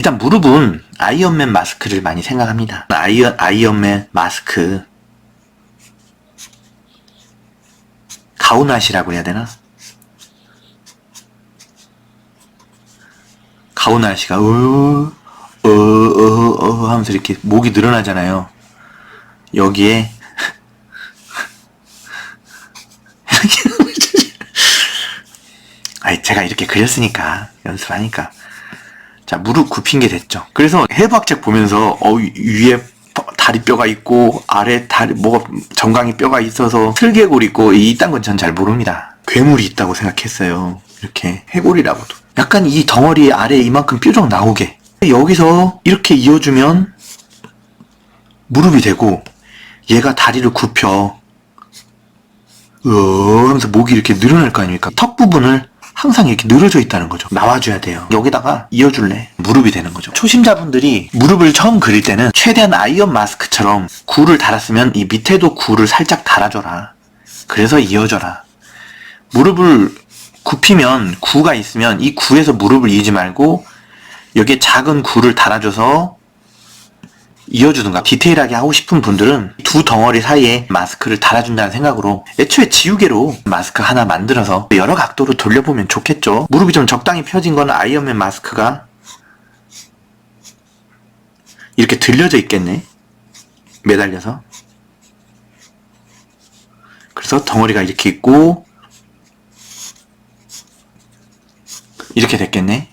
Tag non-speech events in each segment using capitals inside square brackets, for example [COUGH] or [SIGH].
일단 무릎은 아이언맨 마스크를 많이 생각합니다. 아이언, 아이언맨 마스크. 가오나시라고 해야 되나? 가오나시가, 으, 어, 어, 어 하면서 이렇게 목이 늘어나잖아요. 여기에, [LAUGHS] 아니, 제가 이렇게 그렸으니까, 연습하니까. 자, 무릎 굽힌 게 됐죠. 그래서 해부학책 보면서, 어, 위에 다리뼈가 있고, 아래 다리, 뭐가, 정강이 뼈가 있어서, 슬개골 있고, 이딴 건 전 잘 모릅니다. 괴물이 있다고 생각했어요. 이렇게, 해골이라고도. 약간 이 덩어리 아래 이만큼 뾰족 나오게. 여기서 이렇게 이어주면, 무릎이 되고, 얘가 다리를 굽혀, 으 하면서 목이 이렇게 늘어날 거 아닙니까? 턱 부분을 항상 이렇게 늘어져 있다는 거죠. 나와줘야 돼요. 여기다가 이어줄래? 무릎이 되는 거죠. 초심자분들이 무릎을 처음 그릴 때는 최대한 아이언 마스크처럼 굴을 달았으면 이 밑에도 굴을 살짝 달아줘라. 그래서 이어져라. 무릎을 굽히면 구가 있으면 이 구에서 무릎을 이지 말고 여기에 작은 구를 달아줘서 이어주든가 디테일하게 하고 싶은 분들은 두 덩어리 사이에 마스크를 달아준다는 생각으로 애초에 지우개로 마스크 하나 만들어서 여러 각도로 돌려보면 좋겠죠. 무릎이 좀 적당히 펴진 건 아이언맨 마스크가 이렇게 들려져 있겠네. 매달려서. 그래서 덩어리가 이렇게 있고 이렇게 됐겠네.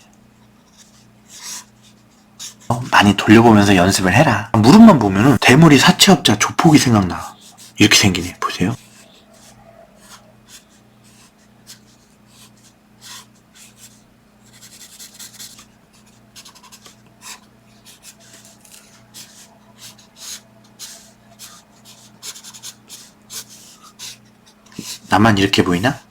어, 많이 돌려보면서 연습을 해라. 무릎만 보면은 대머리 사채업자 조폭이 생각나. 이렇게 생기네. 보세요. 나만 이렇게 보이나?